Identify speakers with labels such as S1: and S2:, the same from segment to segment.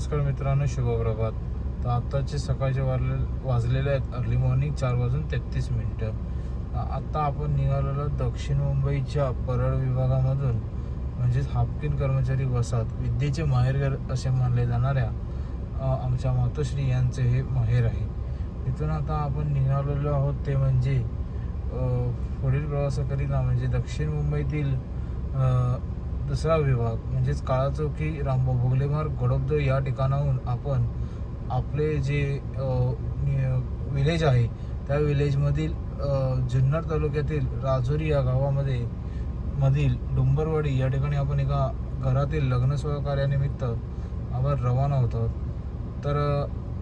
S1: नमस्कार मित्रांनो शुभप्रभात तर आत्ताचे सकाळचे वाजले वाजलेले आहेत. अर्ली मॉर्निंग चार वाजून तेहतीस मिनटं. आत्ता आपण निघालेलो दक्षिण मुंबईच्या परळ विभागामधून. म्हणजेच हापकिन कर्मचारी वसाहत. विद्येचे माहेरघर असे मानले जाणाऱ्या आमच्या मातोश्री यांचे हे माहेर आहे. इथून आता आपण निघालेलो आहोत ते म्हणजे पुढील प्रवासाकरिता म्हणजे दक्षिण मुंबईतील दुसरा विभाग म्हणजेच काळा चौकी रामभाऊ भोगले मार्ग या ठिकाणाहून आपण आपले जे विलेज आहे त्या विलेजमधील जुन्नर तालुक्यातील राजुरी या गावामध्ये मधील डुंबरवाडी या ठिकाणी आपण एका घरातील लग्न कार्यानिमित्त आपण रवाना होतो तर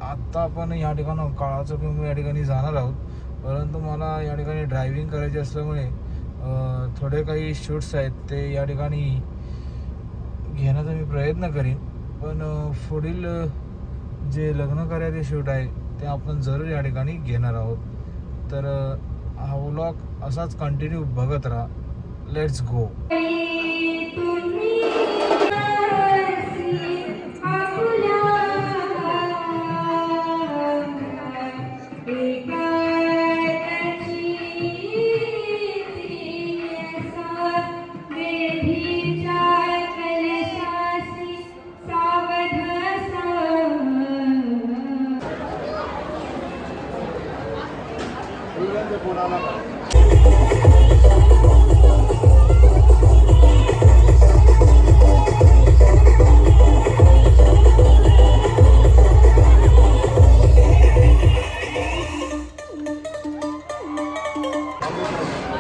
S1: आत्ता आपण या ठिकाणं काळा चौकी या ठिकाणी जाणार आहोत. परंतु मला या ठिकाणी ड्रायव्हिंग करायची असल्यामुळे थोडे काही शूट्स आहेत ते या ठिकाणी घेण्याचा मी प्रयत्न करीन. पण पुढील जे लग्न कार्याचे शूट आहे ते आपण जरूर या ठिकाणी घेणार आहोत. तर हा व्लॉग असाच कंटिन्यू बघत राहा. Let's go Viven de pura